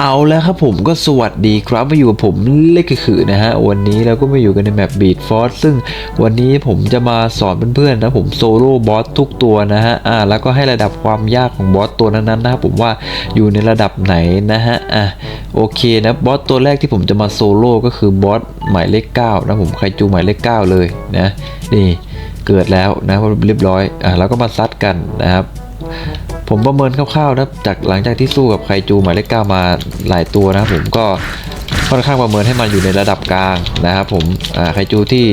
เอาแล้วครับผมก็สวัสดีครับมาอยู่กับผมเล็กคือนะฮะ วันนี้เราก็มาอยู่กันในแมปบีดฟอร์ซึ่งวันนี้ผมจะมาสอนเพื่อนๆนะผมโซโล่บอสทุกตัวนะฮะอ่าแล้วก็ให้ระดับความยากของบอสตัวนั้นๆนะครับผมว่าอยู่ในระดับไหนนะฮะอะโอเคนะบอสตัวแรกที่ผมจะมาโซโล่ก็คือบอสหมายเลข9นะผมใครจูหมายเลข9เลยนะนี่เกิดแล้วนะเรียบร้อยอะแล้วก็มาซัดกันนะครับ ผมประเมินคร่าวๆนะจากหลังจากที่สู้กับไคจูหมายเลขเก้ามาหลายตัวนะผมก็ค่อนข้างประเมินให้มันอยู่ในระดับกลางนะครับผมไคจูที่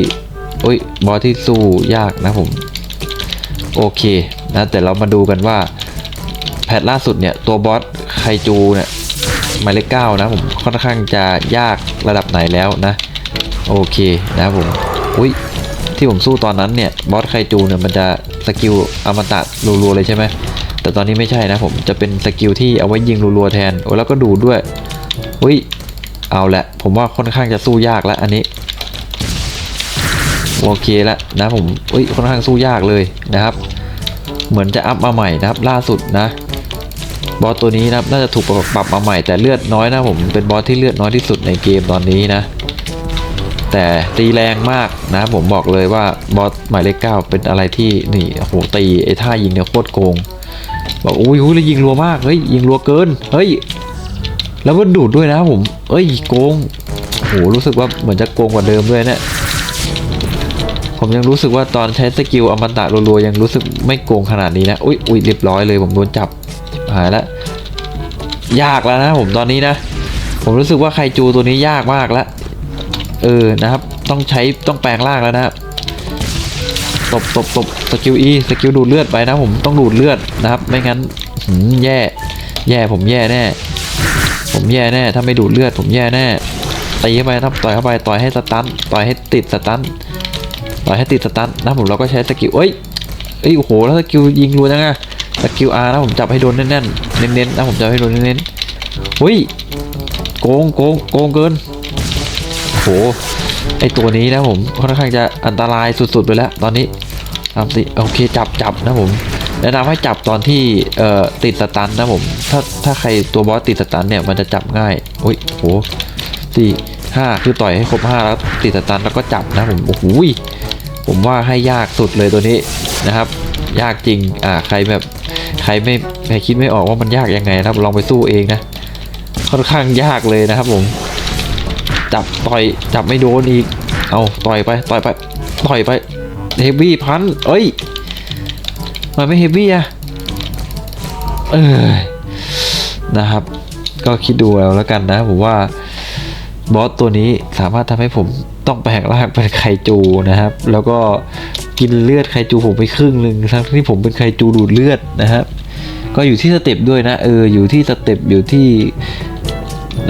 โอ้ยบอสที่สู้ยากนะผมโอเคนะแต่เรามาดูกันว่าแพทล่าสุดเนี่ยตัวบอสไคจูเนี่ยหมายเลขเก้านะผมค่อนข้างจะยากระดับไหนแล้วนะ โอเคนะผมอุ้ย ที่ผมสู้ตอนนั้นเนี่ยบอสไคจูเนี่ยมันจะสกิลอมตะรัวๆเลยใช่ไหมแต่ตอนนี้ไม่ใช่นะผมจะเป็นสกิลที่เอาไว้ยิงรัวๆแทนโอ้แล้วก็ดูดด้วยอุ้ยเอาละ ผมว่าค่อนข้างจะสู้ยากแล้วอันนี้โอเคแล้วนะผมอุ้ยค่อนข้างสู้ยากเลยนะครับ เหมือนจะอัพมาใหม่นะครับ ล่าสุดนะบอสตัวนี้นะน่าจะถูกปรับมาใหม่แต่เลือดน้อยนะผมเป็นบอสที่เลือดน้อยที่สุดในเกมตอนนี้นะ แต่ตีแรงมากนะผมบอกเลยว่าบอสหมายเลขเก้าเป็นอะไรที่นี่โอ้โหตีไอ้ท่ายิงเนี่ยโคตรโกงบอกอุ้ยอุ้ยแล้วยิงรัวมากเฮ้ยยิงรัวเกินเฮ้ยแล้วมันดูดด้วยนะผมเอ้ยโกงโหรู้สึกว่าเหมือนจะโกงกว่าเดิมด้วยเนี่ยผมยังรู้สึกว่าตอนใช้สกิลอมตะรัวๆยังรู้สึกไม่โกงขนาดนี้นะอุ้ยอุ้ยเรียบร้อยเลยผมโดนจับหายแล้วยากแล้วนะผมตอนนี้นะ ผมรู้สึกว่าไคจูตัวนี้ยากมากแล้ว เออนะครับ ต้องใช้ต้องแปลงร่างแล้วนะครับตบตบตบสกิลอีสกิลดูดเลือดไปนะผมต้องดูดเลือดนะครับ ไม่งั้นหืมแย่ แย่ผมแย่แน่ ผมแย่แน่ ถ้าไม่ดูดเลือด ผมแย่แน่ตีเข้าไปนะครับต่อยเข้าไปต่อยให้สตันต่อยให้ติดสตันต่อยให้ติดสตันนะผมเราก็ใช้สกิลเอ้ยเอ้ยโอ้โหแล้วสกิลยิงรัวจังอะสกิลอาร์นะผมจับให้โดนแน่นๆเน้นๆนะผมจับให้โดนเน้นๆหุ้ยโกงโกงโกงเกิน โอ้โหไอตัวนี้นะผมค่อนข้างจะอันตรายสุดๆไปแล้วตอนนี้ทำสิโอเคจับจับนะผมแนะนำให้จับตอนที่เอ่อติดสตันนะผมถ้าถ้าใครตัวบอสติดสตันเนี่ยมันจะจับง่ายโอ้ยโหสี่ห้าคือต่อยให้ครบห้าแล้วติดสตันแล้วก็จับนะผมโอ้โหผมว่าให้ยากสุดเลยตัวนี้นะครับ ยากจริงอ่าใครแบบใครไม่ใครคิดไม่ออกว่ามันยากยังไงนะครับลองไปสู้เองนะค่อนข้างยากเลยนะครับผม จับต่อยจับไม่โดนอีก เอาต่อยไปต่อยไปต่อยไปเฮฟวี่พันเอ้ยมันไม่เฮฟวี่อะเออนะครับ ก็คิดดูเอาแล้วกันนะผมว่าบอสตัวนี้สามารถทำให้ผมต้องแปลงร่างเป็นไคจูนะครับ แล้วก็กินเลือดไคจูผมไปครึ่งหนึ่งทั้งที่ผมเป็นไคจูดูดเลือดนะครับก็อยู่ที่สเต็ปด้วยนะเอออยู่ที่สเต็ปอยู่ที่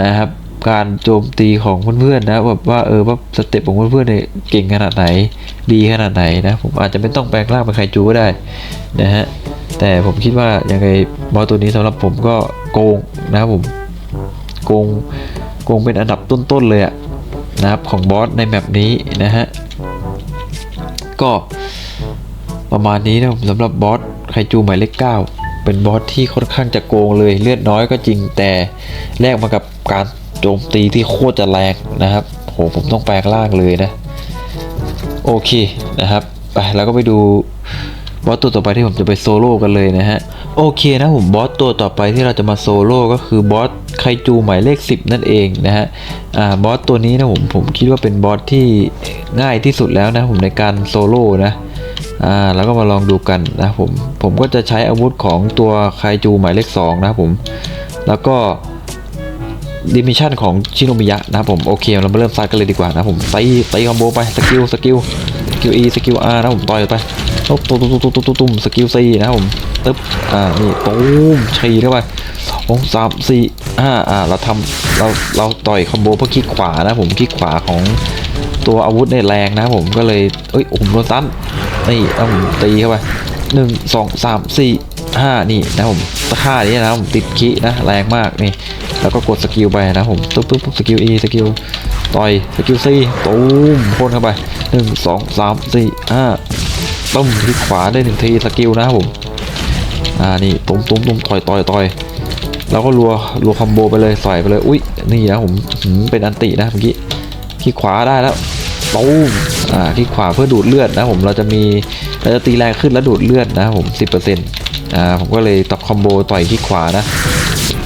นะครับ การโจมตีของเพื่อนๆนะแบบว่าเออว่าสเต็ปของเพื่อนๆเนี่ยเก่งขนาดไหน ดีขนาดไหนนะผมอาจจะไม่ต้องแปลงร่างเป็นไคจูก็ได้นะฮะแต่ผมคิดว่ายังไงบอสตัวนี้สำหรับผมก็โกงนะครับผมโกงโกงเป็นอันดับต้นๆเลยอะนะครับของบอสในแมปนี้นะฮะก็ประมาณนี้นะผมสำหรับบอสไคจูหมายเลขเก้าเป็นบอสที่ค่อนข้างจะโกงเลยเลือดน้อยก็จริงแต่แลกมากับการ โจมตีที่โคตรจะแรงนะครับโหผมต้องแปลงร่างเลยนะ โอเคนะครับไปแล้วก็ไปดูบอสตัวต่อไปที่ผมจะไปโซโล่กันเลยนะฮะโอเคนะผมบอสตัวต่อไปที่เราจะมาโซโล่ก็คือบอสไคจูหมายเลข 10 นั่นเองนะฮะอ่าบอสตัวนี้นะผมผมคิดว่าเป็นบอสที่ง่ายที่สุดแล้วนะผมในการโซโล่นะอ่าแล้วก็มาลองดูกันนะผมผมก็จะใช้อาวุธของตัวไคจูหมายเลข2นะครับผมแล้วก็ ดิมิชันของชิโนมิยะนะครับผมโอเคเรามาเริ่มซัดกันเลยดีกว่านะผมตีตีคอมโบไปสกิลสกิลสกิล E สกิล R นะผมต่อยไปตุ๊บตุ๊บตุ๊บตุ๊บตุ๊บตุ๊บสกิล C นะครับผมตึ๊บอ่านี่ตูมชีเข้าไปสองสามสี่ห้าอ่าเราทำเราเราต่อยคอมโบเพื่อคลิกขวานะผมคลิกขวาของตัวอาวุธในยแรงนะผมก็เลยเอ้ยผมโดนตันนี่แล้วผมตีเข้าไปหนึ่งสองสามสี่ห้านี่นะผมตะค่านี้นะผมติดคินะแรงมากนี่ แล้วก็กดสกิลไปนะผมตุ๊บตุ๊บสกิล E สกิลต่อยสกิล C ตูมพ่นเข้าไปหนึ่งสองสามสี่ห้าต้มที่ขวาได้หนึ่งทีสกิลนะครับผมอ่านี่ตุ้มตุ้มตุ้มต่อยต่อยต่อยเราก็รัวรัวคอมโบไปเลยใส่ไปเลยอุ้ยนี่นะผมเป็นอันตินะเมื่อกี้ที่ขวาได้แล้วตูมอ่าที่ขวาเพื่อดูดเลือดนะผมเราจะมีเราจะตีแรงขึ้นแล้วดูดเลือดนะผม 10%อ่าผมก็เลยตัดคอมโบต่อยที่ขวานะ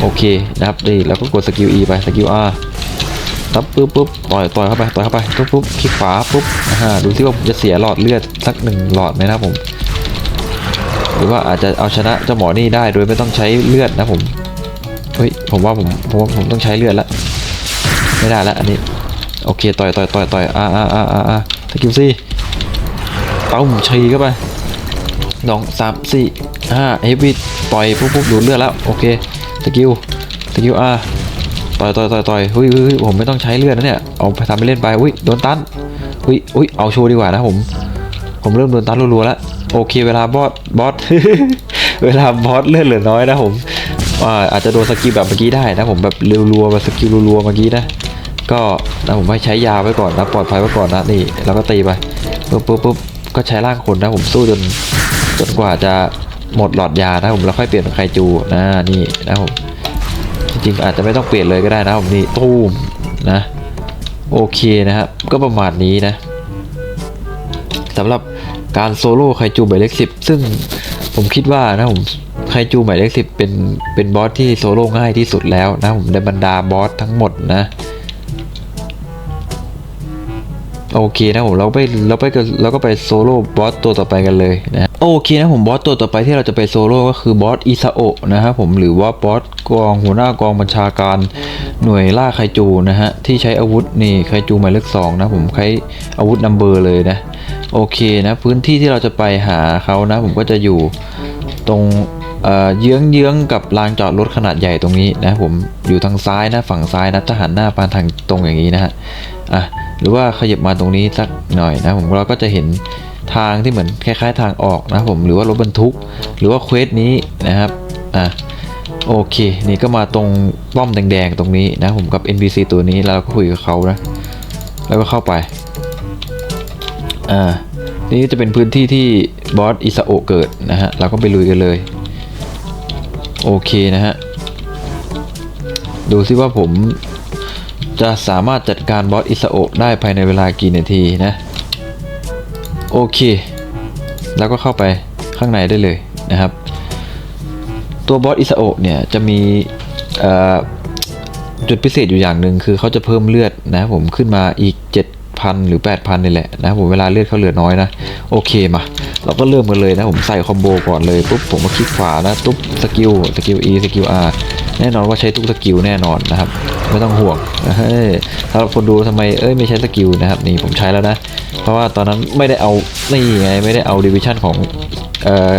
โอเคนะครับนี่แล้วก็กดสกิล E ไปสกิล R ตับปุ๊บปุ๊บต่อยต่อยเข้าไปต่อยเข้าไปปุ๊บปุ๊บคลิกขวาปุ๊บอ่าดูซิว่าผมจะเสียหลอดเลือดสักหนึ่งหลอดไหมนะผม หรือว่าอาจจะเอาชนะเจ้าหมอนี่ได้โดยไม่ต้องใช้เลือดนะผมเฮ้ยผมว่าผมผมผมต้องใช้เลือดละไม่ได้ละอันนี้โอเคต่อยต่อยต่อยต่อยอ่าอ่าอ่าอ่าอ่าสกิลซี่เต้าผมชีเข้าไปสองสามสี่ห้าเฮฟวี่ต่อยปุ๊บปุ๊บดูเลือดแล้วโอเค กิลสกิลอาต่อยต่อยต่อยต่อยเฮ้ยเฮ้ยผมไม่ต้องใช้เลือดนะเนี่ยเอาไปทำไปเล่นไปอุ้ยโดนตันอุ้ยอุ้ยเอาโชว์ดีกว่านะผม ผมเริ่มโดนตันรัวๆแล้วโอเคเวลาบอสบอสเวลาบอสเลือดเหลือน้อยนะผมอ่าอาจจะโดนสกิลแบบเมื่อกี้ได้นะผมแบบรัวๆแบบสกิลรัวๆเมื่อกี้นะก็นะผมให้ใช้ยาไว้ก่อนนะปลอดภัยไว้ก่อนนะนี่แล้วก็ตีไปปุ๊บปุ๊บปุ๊บก็ใช้ร่างคนนะผมสู้จนจนกว่าจะ หมดหลอดยานะผมแล้วค่อยเปลี่ยนเป็นไคจูนะนี่นะผมจริงๆอาจจะไม่ต้องเปลี่ยนเลยก็ได้นะผมนี่ตู้มนะโอเคนะครับก็ประมาณนี้นะสำหรับการโซโล่ไคจูหมายเลขสิบซึ่งผมคิดว่านะผมไคจูหมายเลขสิบเป็นเป็นบอสที่โซโล่ง่ายที่สุดแล้วนะผมในบรรดาบอสทั้งหมดนะ โอเคนะผมเราไปเราไปเราก็ไปโซโล่บอสตัวต่อไปกันเลยนะโอเคนะผมบอสตัวต่อไปที่เราจะไปโซโล่ก็คือบอสอิซาโอะนะครับผมหรือว่าบอสกองหัวหน้ากองบัญชาการหน่วยล่าไคจูนะฮะที่ใช้อาวุธนี่ไคจูหมายเลขสองนะผมใช้อาวุธนัมเบอร์เลยนะโอเคนะพื้นที่ที่เราจะไปหาเขานะ ผมก็จะอยู่ตรงเอ่อเยื้องเยื้องกับลานจอดรถขนาดใหญ่ตรงนี้นะผมอยู่ทางซ้ายนะฝั่งซ้ายนะถ้าหันหน้าไปทางตรงอย่างนี้นะฮะอะ หรือว่าขยับมาตรงนี้สักหน่อยนะผมเราก็จะเห็นทางที่เหมือนคล้าย ๆ ทางออกนะผมหรือว่ารถบรรทุก หรือว่าเควสนี้นะครับอะโอเค นี่ก็มาตรงป้อมแดงๆตรงนี้นะผมกับ NPC ตัวนี้แล้วเราก็คุยกับเขานะแล้วก็เข้าไปอ่านี่จะเป็นพื้นที่ที่บอสอิซาโอเกิดนะฮะเราก็ไปลุยกันเลย โอเคนะฮะดูซิว่าผม จะสามารถจัดการบอสอิซาโอได้ภายในเวลากี่นาทีนะ โอเค แล้วก็เข้าไปข้างในได้เลยนะครับ ตัวบอสอิซาโอเนี่ยจะมีจุดพิเศษอยู่อย่างหนึ่งคือเขาจะเพิ่มเลือดนะผมขึ้นมาอีก 7,000 หรือ 8,000นี่แหละนะผมเวลาเลือดเขาเหลือน้อยนะ โอเคมา เราก็เริ่มกันเลยนะผมใส่คอมโบก่อนเลยปุ๊บผมมาคลิกขวานะตุ๊บสกิลสกิล E สกิล R แน่นอนว่าใช้ทุกสกิลแน่นอนนะครับ ไม่ต้องห่วงเฮ้ยสำหรับคนดูทำไมเอ้ยไม่ใช้สกิลนะครับนี่ผมใช้แล้วนะ เพราะว่าตอนนั้นไม่ได้เอานี่ไงไม่ได้เอาดิวิชั่นของเอ่อ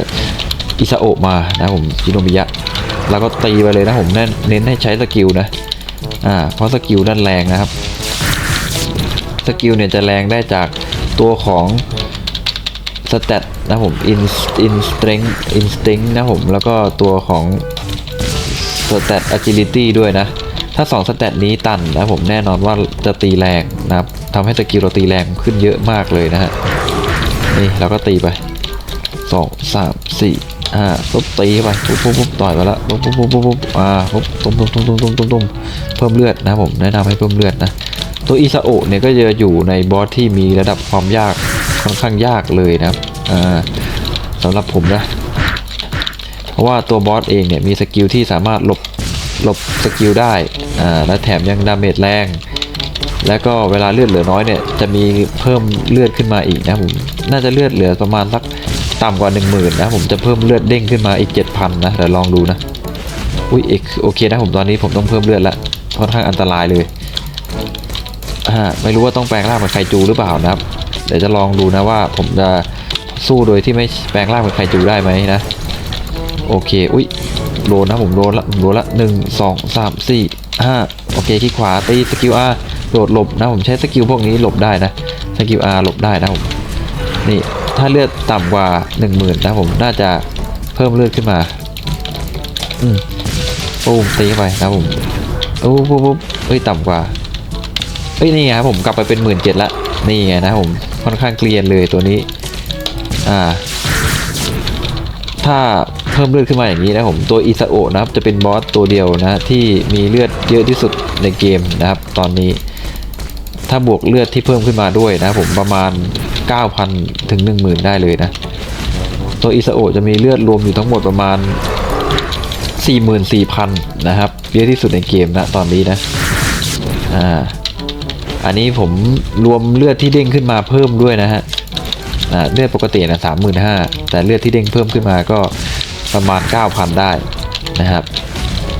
อิซาโอะมานะผมจิโนมิยะแล้วก็ตีไปเลยนะผมเน้นให้ใช้สกิลนะอ่าเพราะสกิลด้านแรงนะครับสกิลเนี่ยจะแรงได้จากตัวของสเตตนะผม in in strength instinct นะผมแล้วก็ตัวของสเตต agility ด้วยนะ ถ้า2สเตตนี้ตันนะผมแน่นอนว่าจะตีแรงนะครับทำให้สกิลเราตีแรงขึ้นเยอะมากเลยนะฮะนี่เราก็ตีไปสองสามสี่ห้าปุ๊บตีไปปุ๊บปุ๊บปุ๊บต่อยไปแล้วปุ๊บปุ๊บปุ๊บปุ๊บอ่าปุ๊บตุ้มตุ้มตุ้มตุ้มตุ้มตุ้มตุ้มเพิ่มเลือดนะผมแนะนำให้เพิ่มเลือดนะตัวอิซาโอเนี่ยก็จะอยู่ในบอสที่มีระดับความยากค่อนข้างยากเลยนะครับอ่าสำหรับผมนะเพราะว่าตัวบอสเองเนี่ยมีสกิลที่สามารถหลบหลบสกิลได้ อ่าและแถมยังดาเมจแรง แล้วก็เวลาเลือดเหลือน้อยเนี่ยจะมีเพิ่มเลือดขึ้นมาอีกนะผมน่าจะเลือดเหลือประมาณสักต่ำกว่า 1 0,000นะผมจะเพิ่มเลือดเด้งขึ้นมาอีก 7,000นะเดี๋ยวลองดูนะอุ้ยเอกโอเคนะผมตอนนี้ผมต้องเพิ่มเลือดละค่อนข้างอันตรายเลยอ่าไม่รู้ว่าต้องแปลงร่างเป็นไคจูหรือเปล่านะครับ เดี๋ยวจะลองดูนะว่าผมจะสู้โดยที่ไม่แปลงร่างเป็นไคจูได้ไหมนะโอเค อุ้ยโดนนะผมโดนละโดนละหนึ่งสองสามสี่ ห้าโอเคที่ขวาตีสกิลอาโดดหลบนะผมใช้สกิลพวกนี้หลบได้นะสกิลอาหลบได้นะผมนี่ถ้าเลือดต่ำกว่า 1 0,000นะผมน่าจะเพิ่มเลือดขึ้นมาอืมปูมตีไปนะผมโอ้ปุ๊บปุ๊บเอ้ยต่ำกว่าเอ้ยนี่ไงครับผมกลับไปเป็นหมื่นเจ็ดละนี่ไงนะผมค่อนข้างเกลียนเลยตัวนี้ อ่า ถ้า พิ่มเลือดขึ้นมาอย่างนี้นะผมตัวอิซาโอนะครับจะเป็นบอสตัวเดียวนะที่มีเลือดเยอะที่สุดในเกมนะครับตอนนี้ ถ้าบวกเลือดที่เพิ่มขึ้นมาด้วยนะผมประมาณ 9,000 ถึง 10,000 ได้เลยนะตัวอิซาโอจะมีเลือดรวมอยู่ทั้งหมดประมาณ 44,000 นะครับเยอะที่สุดในเกมนะตอนนี้นะอ่าอันนี้ผมรวมเลือดที่เด้งขึ้นมาเพิ่มด้วยนะฮะเลือดปกตินะ35,000แต่เลือดที่เด้งเพิ่มขึ้นมาก็ ประมาณ 9,000 ได้นะครับ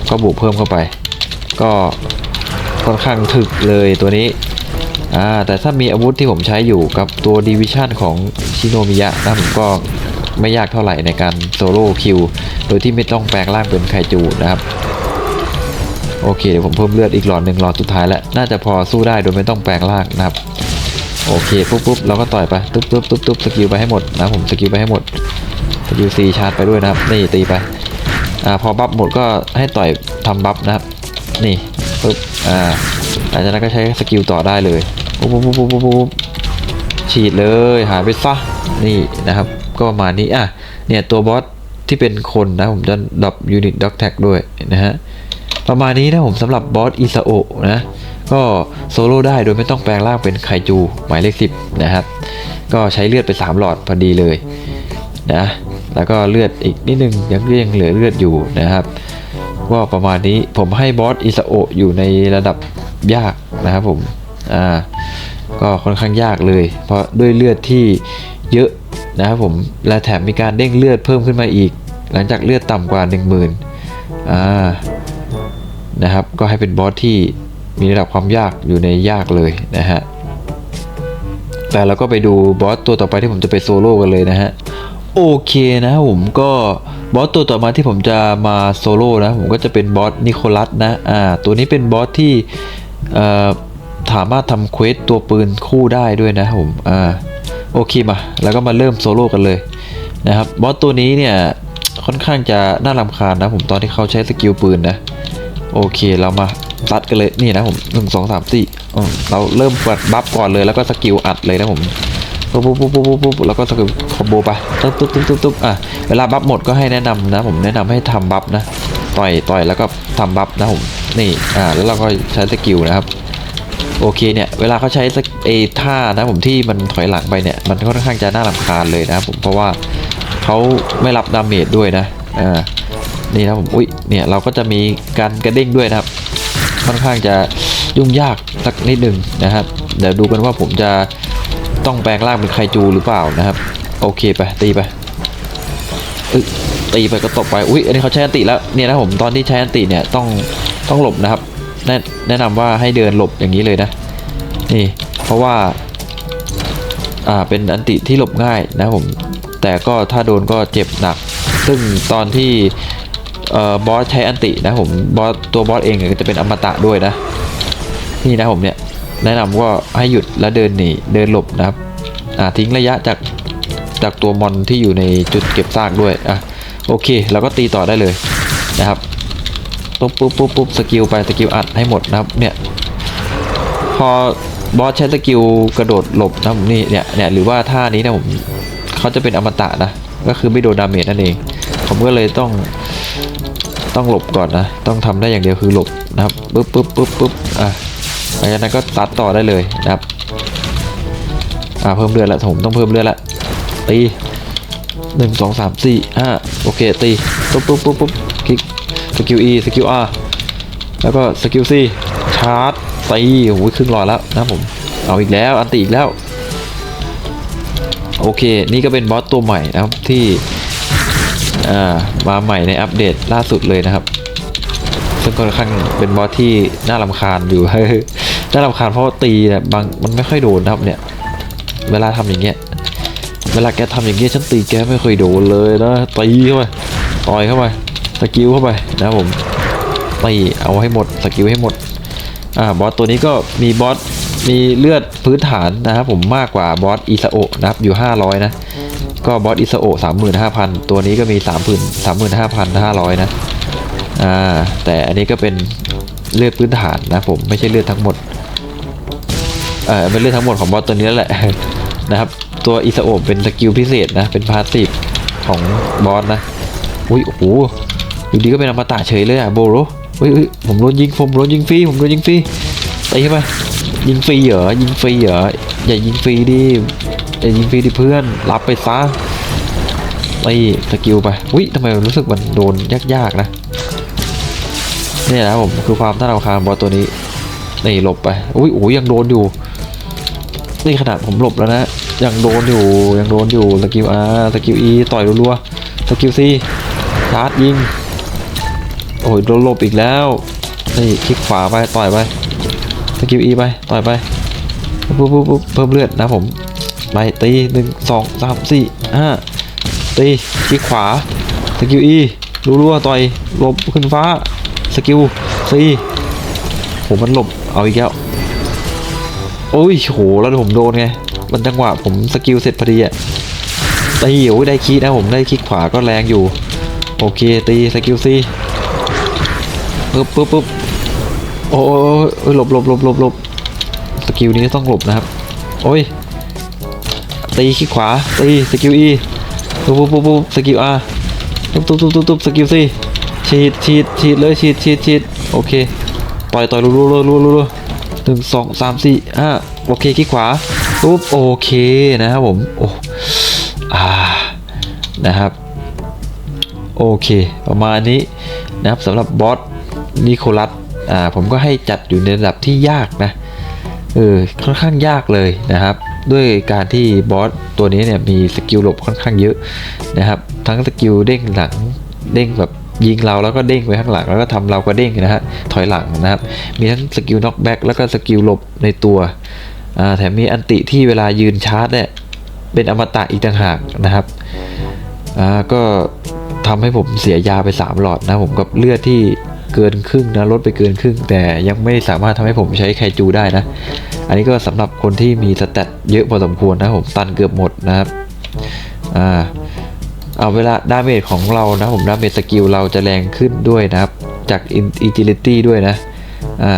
ก็บวกเพิ่มเข้าไป ก็ค่อนข้างถึกเลยตัวนี้อ่าแต่ถ้ามีอาวุธที่ผมใช้อยู่กับตัวดิวิชั่นของชิโนมิยะนะผมก็ไม่ยากเท่าไหร่ในการโซโล่คิวโดยที่ไม่ต้องแปลงร่างเป็นไคจูนะครับโอเคเดี๋ยวผมเพิ่มเลือดอีกหลอดหนึ่งหลอดสุดท้ายแล้ว น่าจะพอสู้ได้โดยไม่ต้องแปลงร่างนะครับ โอเคปุ๊บปุ๊บเราก็ต่อยไปตุ๊บตุ๊บตุ๊บตุ๊บสกิลไปให้หมดนะผมสกิลไปให้หมด สกิลซีชาร์จไปด้วยนะครับ นี่ตีไป อ่าพอบัฟหมดก็ให้ต่อยทำบัฟนะครับ นี่ปุ๊บ อ่าหลังจากนั้นก็ใช้สกิลต่อได้เลยปุ๊บปุ๊บปุ๊บปุ๊บปุ๊บปุ๊บฉีดเลยหายไปซะ นี่นะครับ ก็ประมาณนี้อะ เนี่ยตัวบอสที่เป็นคนนะ ผมจะดับยูนิตด็อกแท็กด้วยนะฮะประมาณนี้นะผมสำหรับบอสอิซาโอนะ ก็โซโล่ได้โดยไม่ต้องแปลงร่างเป็นไคจู หมายเลขสิบนะครับ ก็ใช้เลือดไป 3 หลอดพอดีเลยนะ แล้วก็เลือดอีกนิดนึงยังยังเหลือเลือดอยู่นะครับก็ประมาณนี้ผมให้บอสอิซาโอะอยู่ในระดับยากนะครับผมอ่าก็ค่อนข้างยากเลย เพราะด้วยเลือดที่เยอะนะครับผมและแถมมีการเด้งเลือดเพิ่มขึ้นมาอีก หลังจากเลือดต่ำกว่า 10,000อ่านะครับก็ให้เป็นบอสที่มีระดับความยากอยู่ในยากเลยนะฮะแต่เราก็ไปดูบอสตัวต่อไปที่ผมจะไปโซโล่กันเลยนะฮะ โอเคนะครับผมก็บอสตัวต่อมาที่ผมจะมาโซโล่นะผมก็จะเป็นบอสนิโคลัสนะอ่าตัวนี้เป็นบอสที่สามารถทำเควสตัวปืนคู่ได้ด้วยนะครับผมอ่าโอเคมา แล้วก็มาเริ่มโซโล่กันเลยนะครับบอสตัวนี้เนี่ยค่อนข้างจะน่ารำคาญนะผมตอนที่เขาใช้สกิลปืนนะโอเคเรามาตัดกันเลยนี่นะผมหนึ่งสองสามสี่เราเริ่มกดบัฟก่อนเลยแล้วก็สกิลอัดเลยนะผม ปุ๊บปุ๊บปุ๊บปุ๊บปุ๊บปุ๊บแล้วก็สกิลคอมโบไปตุ๊บตุ๊บตุ๊บตุ๊บตุ๊บอะเวลาบัฟหมดก็ให้แนะนำนะผมแนะนำให้ทำบัฟนะต่อยต่อยแล้วก็ทำบัฟนะผมนี่อ่าแล้วเราก็ใช้สกิลนะครับโอเคเนี่ยเวลาเขาใช้เอท่านะผมที่มันถอยหลังไปเนี่ยมันค่อนข้างจะน่ารำคาญเลยนะครับผมเพราะว่าเขาไม่รับดาเมจด้วยนะอ่านี่นะผมอุ้ยเนี่ยเราก็จะมีการกระเด้งด้วยนะครับ ค่อนข้างจะยุ่งยากสักนิดหนึ่งนะครับเดี๋ยวดูกันว่าผมจะ ต้องแปลงร่างเป็นไคจูหรือเปล่านะครับ โอเคไปตีไปตีไปก็ตบไป อุ้ยอันนี้เขาใช้อันติแล้วเนี่ยนะผมตอนที่ใช้อันติเนี่ยต้องต้องหลบนะครับ แนะแนะนำว่าให้เดินหลบอย่างนี้เลยนะ นี่ เพราะว่า อ่าเป็นอันติที่หลบง่ายนะผม แต่ก็ถ้าโดนก็เจ็บหนัก ซึ่งตอนที่เอ่อบอสใช้อันตินะผมบอสตัวบอสเองเนี่ยก็จะเป็นอมตะด้วยนะ นี่นะผมเนี่ย แนะนำว่าให้หยุดแล้วเดินหนีเดินหลบนะครับอ่าทิ้งระยะจากจากตัวมอนที่อยู่ในจุดเก็บซากด้วยอะโอเคเราก็ตีต่อได้เลยนะครับปุ๊บปุ๊บปุ๊บปุ๊บสกิลไปสกิลอัดให้หมดนะครับเนี่ยพอบอสใช้สกิลกระโดดหลบนะผมนี่เนี่ยเนี่ยหรือว่าท่านี้นะผมเขาจะเป็นอมตะนะก็คือไม่โดนดาเมจนั่นเอง ผมก็เลยต้องต้องหลบก่อนนะ ต้องทำได้อย่างเดียวคือหลบนะครับปุ๊บปุ๊บปุ๊บปุ๊บอะ หลังจากนั้นก็ตัดต่อได้เลยนะครับอ่าเพิ่มเลือดละผมต้องเพิ่มเลือดละตีหนึ่งสองสามสี่ห้าโอเคตีปุ๊บปุ๊บปุ๊บปุ๊บคลิกสกิล E สกิล R แล้วก็สกิล C ชาร์จตีโอ้ยครึ่งหลอดแล้วนะผมเอาอีกแล้วอันตีอีกแล้ว โอเค นี่ก็เป็นบอสตัวใหม่นะครับที่อ่ามาใหม่ในอัปเดตล่าสุดเลยนะครับ ซึ่งค่อนข้างเป็นบอสที่น่ารำคาญอยู่ น่ารำคาญเพราะตีเนี่ยบางมันไม่ค่อยโดนนะครับเนี่ย เวลาทำอย่างเงี้ย เวลาแกทำอย่างเงี้ยฉันตีแกไม่เคยโดนเลยนะตีเข้าไปต่อยเข้าไปสกิลเข้าไปนะผมตีเอาให้หมดสกิลให้หมดอ่าบอสตัวนี้ก็มีบอสมีเลือดพื้นฐานนะครับผมมากกว่าบอสอิซาโอนะครับอยู่ 500 นะ ก็บอสอิซาโอะสามหมื่นห้าพันตัวนี้ก็มีสามหมื่นสามหมื่นห้าพันห้าร้อยนะอ่าแต่อันนี้ก็เป็นเลือดพื้นฐานนะผมไม่ใช่เลือดทั้งหมด เออเป็นเลือดทั้งหมดของบอสตัวนี้แล้วแหละนะครับ ตัวอิซาโอะเป็นสกิลพิเศษนะ เป็นพาสซีฟของบอสนะ อุ้ยโอ้โหอยู่ดีก็เป็นอมตะเฉยเลยอะโบโรเฮ้ยผมโดนยิงผมโดนยิงฟรีผมโดนยิงฟรีตีเข้าไปยิงฟรีเหรอยิงฟรีเหรออย่ายิงฟรีดิอย่ายิงฟรีดิเพื่อนรับไปซะตีสกิลไปอุ้ยทำไมรู้สึกมันโดนยากๆนะนี่นะผมคือความท่าราคางบอสตัวนี้นี่หลบไปอุ้ยโอ้ยยังโดนอยู่ นี่ขนาดผมหลบแล้วนะยังโดนอยู่ยังโดนอยู่สกิลอาสกิลอีต่อยรัวๆสกิลซีชาร์จยิงโอ้ยโดนหลบอีกแล้วนี่คลิกขวาไปต่อยไปสกิลอีไปต่อยไปปุ๊บปุ๊บปุ๊บเพิ่มเลือดนะผมไปตีหนึ่งสองสามสี่ห้าตีคลิกขวาสกิลอีรัวๆต่อยหลบขึ้นฟ้าสกิลซีผมมันหลบเอาอีกแล้ว โอ้ยโหแล้วผมโดนไง มันจังหวะผมสกิลเสร็จพอดีอะตีโอ้ยได้คีย์นะผมได้คลิกขวาก็แรงอยู่ โอเคตีสกิลซีปึ๊บปึ๊บปึ๊บโอ้ยหลบหลบหลบหลบหลบสกิลนี้ต้องหลบนะครับ โอ้ย ตีคลิกขวาตีสกิลอีปุ๊บปุ๊บปุ๊บสกิลอาตุ๊บตุ๊บตุ๊บตุ๊บตุ๊บสกิลซีฉีดฉีดฉีดเลยฉีดฉีดฉีดโอเค ต่อยต่อยรัวรัวรัวรัวรัว หนึ่งสองสามสี่ห้าโอเคคลิกขวาปุ๊บโอเคนะครับผมโอ้อ่านะครับโอเคประมาณนี้นะครับสำหรับบอสนิโคลัสอ่าผมก็ให้จัดอยู่ในระดับที่ยากนะเออค่อนข้างยากเลยนะครับ ด้วยการที่บอสตัวนี้เนี่ยมีสกิลหลบค่อนข้างเยอะนะครับ ทั้งสกิลเด้งหลังเด้งแบบ ยิงเราแล้วก็เด้งไปข้างหลังแล้วก็ทำเราก็เด้งนะฮะถอยหลังนะครับ มีทั้งสกิลน็อกแบ็กแล้วก็สกิลหลบในตัวแถมมีอันติที่เวลายืนชาร์จเนี่ยเป็นอมตะอีกต่างหากนะครับก็ทำให้ผมเสียยาไป 3 หลอดนะผมกับเลือดที่เกินครึ่งนะลดไปเกินครึ่ง แต่ยังไม่สามารถทำให้ผมใช้ไคจูได้นะ อันนี้ก็สำหรับคนที่มีสเตตเยอะพอสมควรนะผมตันเกือบหมดนะครับอ่า เอาเวลาดาเมจของเรานะผมดาเมจสกิลเราจะแรงขึ้นด้วยนะครับ จากอินจิลิตี้ด้วยนะอ่า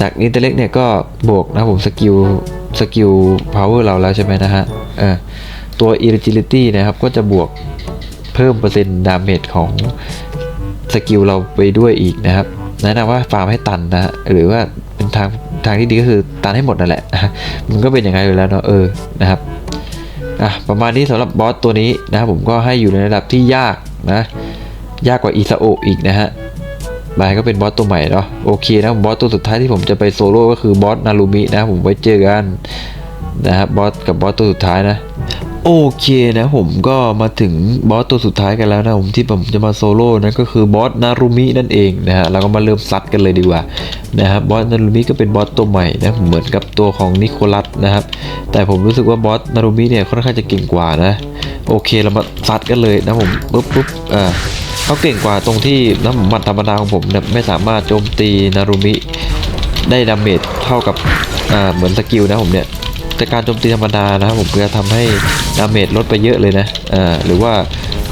จากอินเตเล็กเนี่ยก็บวกนะผมสกิลสกิลพาวเวอร์เราแล้วใช่ไหมนะฮะเออตัว agility นะครับก็จะบวกเพิ่มเปอร์เซ็นต์ดาเมจของสกิลเราไปด้วยอีกนะครับแนะนำว่าฟาร์มให้ตันนะฮะหรือว่าเป็นทางทางที่ดีก็คือตันให้หมดนั่นแหละมันก็เป็นอย่างไรอยู่แล้วเนาะเออนะครับ อะประมาณนี้สำหรับบอสตัวนี้นะครับผมก็ให้อยู่ในระดับที่ยากนะ ยากกว่าอิซาโออีกนะฮะบายก็เป็นบอสตัวใหม่เนาะโอเคนะบอสตัวสุดท้ายที่ผมจะไปโซโล่ก็คือบอสนารูมินะผมไว้เจอกันนะครับบอสกับบอสตัวสุดท้ายนะ โอเคนะผมก็มาถึงบอสตัวสุดท้ายกันแล้วนะผมที่ผมจะมาโซโล่นั่นก็คือบอสนารุมินั่นเองนะฮะเราก็มาเริ่มซัดกันเลยดีกว่านะครับบอสนารุมิก็เป็นบอสตัวใหม่นะเหมือนกับตัวของนิโคลัสนะครับแต่ผมรู้สึกว่าบอสนารุมิเนี่ยค่อนข้างจะเก่งกว่านะ โอเคเรามาซัดกันเลยนะผมปุ๊บปุ๊บอ่าเขาเก่งกว่าตรงที่น้ำมัดธรรมดาของผมเนี่ยไม่สามารถโจมตีนารุมิได้ดาเมจเท่ากับอ่าเหมือนสกิลนะผมเนี่ย แต่การโจมตีธรรมดานะครับผมจะทำให้ดาเมจลดไปเยอะเลยนะอ่าหรือว่า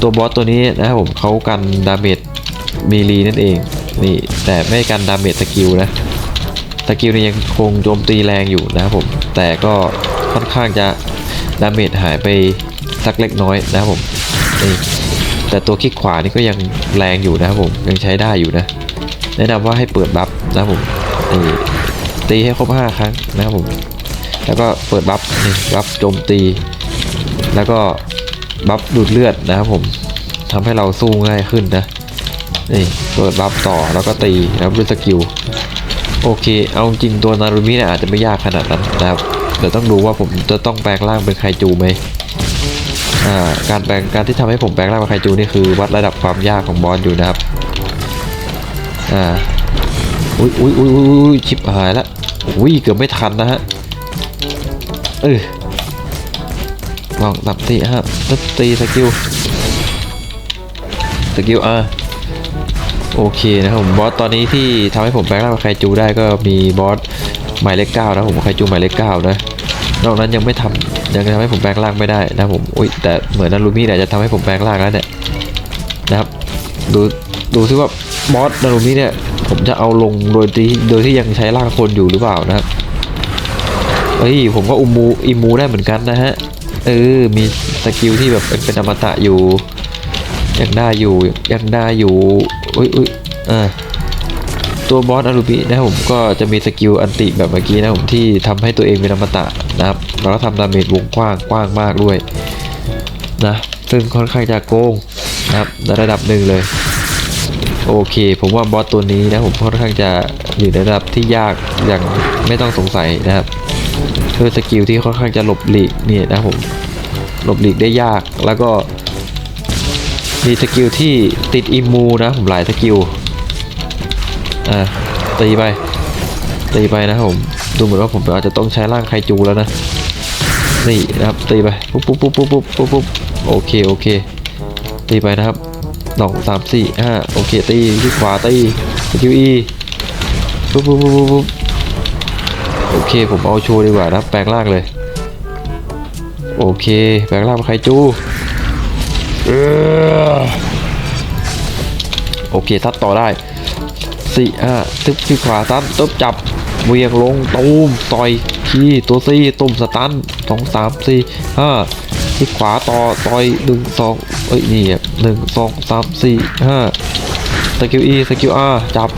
ตัวบอสตัวนี้นะครับผมเขากันดาเมจมีลีนั่นเองนี่แต่ไม่กันดาเมจสกิลนะสกิลนี่ยยังคงโจมตีแรงอยู่นะครับผมแต่ก็ค่อนข้างจะดาเมจหายไปสักเล็กน้อยนะครับผมนี่แต่ตัวคลิกขวานี่ก็ยังแรงอยู่นะครับผมยังใช้ได้อยู่นะแนะนำว่าให้เปิดบัฟนะครับผมนี่ตีให้ครบ 5 ครั้งนะครับผม แล้วก็เปิดบัฟนี่บัฟโจมตี แล้วก็บัฟดูดเลือดนะครับผมทำให้เราสู้ง่ายขึ้นนะนี่เปิดบัฟต่อแล้วก็ตีแล้วด้วยสกิลโอเค เอาจริงตัวนารุมิเนี่ยอาจจะไม่ยากขนาดนั้นนะครับเดี๋ยวต้องดูว่าผมจะต้องแปลงร่างเป็นไคจูไหมอ่าการแปลงการที่ทำให้ผมแปลงร่างเป็นไคจูนี่คือวัดระดับความยากของบอสอยู่นะครับอ่าอุ้ยอุ้ยอุ้ยอุ้ยอุ้ยชิบหายละอุ้ยเกือบไม่ทันนะฮะ เออลองตับตีฮะตัตีสกิล สกิลอ่าโอเคนะครับผมบอสตอนนี้ที่ทำให้ผมแปลงร่างเป็นไคจูได้ก็มีบอสหมายเลขเก้านะผมไคจูหมายเลขเก้านะนอกนั้นยังไม่ทำยังทำให้ผมแปลงร่างไม่ได้นะผมอุ้ยแต่เหมือนนารูมิเนี่ยจะทำให้ผมแปลงร่างแล้วเนี่ยนะครับดูดูซิว่าบอสนารูมิเนี่ยผมจะเอาลงโดยที่โดยที่ยังใช้ร่างคนอยู่หรือเปล่านะครับ เฮ้ยผมก็อุมูอิมูได้เหมือนกันนะฮะ เออ มีสกิลที่แบบเป็นเป็นอมตะอยู่ ยังได้อยู่ยังได้อยู่อุ้ยอุ้ยอ่าตัวบอสอารูบินะผมก็จะมีสกิลอันติแบบเมื่อกี้นะผมที่ทำให้ตัวเองเป็นอมตะนะครับแล้วทำดาเมจวงกว้างกว้างมากด้วยนะซึ่งค่อนข้างจะโกงนะครับในระดับหนึ่งเลย โอเค ผมว่าบอสตัวนี้นะผมค่อนข้างจะอยู่ในระดับที่ยากอย่างไม่ต้องสงสัยนะครับ ด้วยสกิลที่ค่อนข้างจะหลบหลีกนี่นะผมหลบหลีกได้ยากแล้วก็ มีสกิลที่ติดอิมูนะผมหลายสกิลอ่าตีไปตีไปนะผมดูเหมือนว่าผมอาจจะต้องใช้ร่างไคจูแล้วนะนี่นะครับตีไปปุ๊บปุ๊บปุ๊บปุ๊บปุ๊บปุ๊บปุ๊บโอเคโอเค ตีไปนะครับสองสามสี่ห้าโอเคตีที่ขวาตีสกิลอีปุ๊บปุ๊บปุ๊บปุ๊บ โอเคผมเอาโชว์ดีกว่านะแปลงร่างเลย โอเค แปลงร่างเป็นไคจูเออโอเคทัดต่อได้สี่ห้าทึบที่ขวาตันตึบจับเวียงลงตูมต่อยขี้ตัวซี่ตุ่มสตันสองสามสี่ห้าที่ขวาต่อต่อยหนึ่งสองเอ้ยนี่อะหนึ่งสองสามสี่ห้าสกิลอีสกิลอาจับ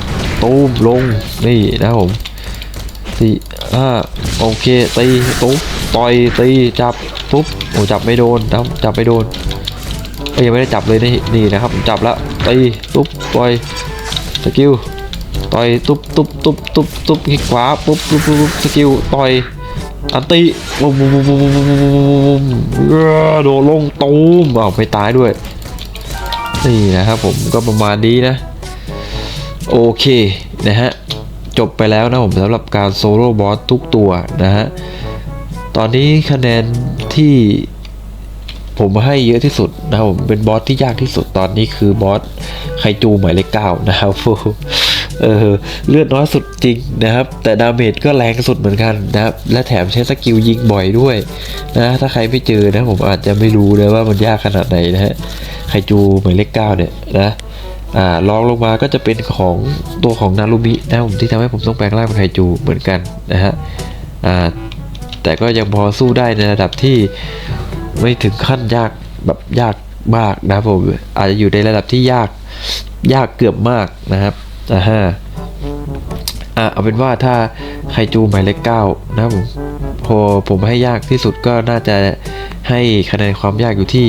ตูมลงนี่นะผม สี่ห้าโอเคตีตุ๊บต่อยตีจับปุ๊บโอ้จับไม่โดนนะจับไม่โดนยังไม่ได้จับเลยนี่นี่นะครับจับแล้วตีตุ๊บต่อยสกิลต่อยตุ๊บตุ๊บตุ๊บตุ๊บตุ๊บขวาปุ๊บปุ๊บปุ๊บสกิลต่อยอันตีบุมบุมบุมบุมบุมบุมบุมโดนลงตูมอ้าวไม่ตายด้วยนี่นะครับผมก็ประมาณนี้นะ โอเคนะฮะ จบไปแล้วนะผมสำหรับการโซโล่บอสทุกตัวนะฮะ ตอนนี้คะแนนที่ผมให้เยอะที่สุดนะครับผมเป็นบอสที่ยากที่สุดตอนนี้คือบอสไคจูหมายเลขเก้านะครับเออเลือดน้อยสุดจริงนะครับ แต่ดาเมจก็แรงสุดเหมือนกันนะครับ และแถมใช้สกิลยิงบ่อยด้วยนะถ้าใครไม่เจอนะผมอาจจะไม่รู้เลยว่ามันยากขนาดไหนนะฮะไคจูหมายเลขเก้าเนี่ยนะ อ่ารองลงมาก็จะเป็นของตัวของนารุมินะผมที่ทำให้ผมต้องแปลงร่างเป็นไคจูเหมือนกันนะฮะอ่าแต่ก็ยังพอสู้ได้ในระดับที่ไม่ถึงขั้นยากแบบยากมากนะผมอาจจะอยู่ในระดับที่ยากยากเกือบมากนะครับอ่าฮะอะเอาเป็นว่าถ้าไคจูหมายเลขเก้านะผมพอผมให้ยากที่สุดก็น่าจะให้คะแนนความยากอยู่ที่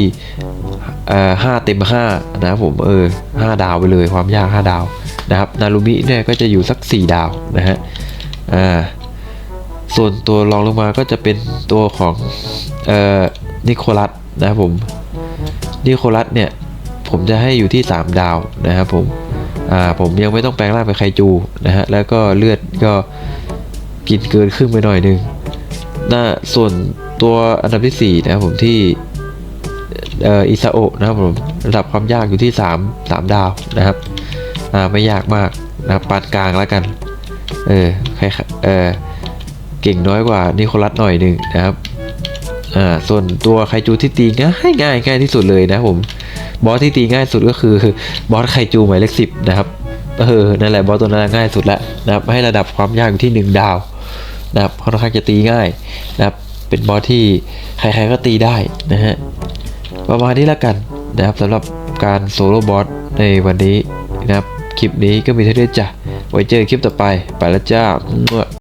ห้าเต็มห้านะครับผมเออห้าดาวไปเลยความยากห้าดาวนะครับนารุมิเนี่ยก็จะอยู่สักสี่ดาวนะฮะอ่าส่วนตัวรองลงมาก็จะเป็นตัวของเอ่อนิโคลัสนะครับผมนิโคลัสเนี่ยผมจะให้อยู่ที่ 3 ดาวนะครับผมอ่าผมยังไม่ต้องแปลงร่างเป็นไคจูนะฮะแล้วก็เลือดก็กินเกินครึ่งไปหน่อยนึงน่าส่วนตัวอันดับที่4นะครับผมที่ อ่ออิซาโอะนะครับผมระดับความยากอยู่ที่ 3 3 ดาวนะครับอ่าไม่ยากมากนะปานกลางแล้วกัน เออใครเออเก่งน้อยกว่านิโคลัสหน่อยหนึ่งนะครับอ่าส่วนตัวไคจูที่ตีง่ายง่ายง่ายที่สุดเลยนะผมบอสที่ตีง่ายสุดก็คือบอสไคจูหมายเลขสิบนะครับเออนั่นแหละบอสตัวนั้นง่ายสุดแล้วนะครับให้ระดับความยากอยู่ที่หนึ่งดาวนะครับค่อนข้างจะตีง่ายนะครับเป็นบอสที่ใครๆก็ตีได้นะฮะ ประมาณนี้แล้วกันนะครับสำหรับการโซโล่บอสในวันนี้นะครับ คลิปนี้ก็มีเท่านี้จ้ะ ไว้เจอคลิปต่อไป ไปแล้วจ้า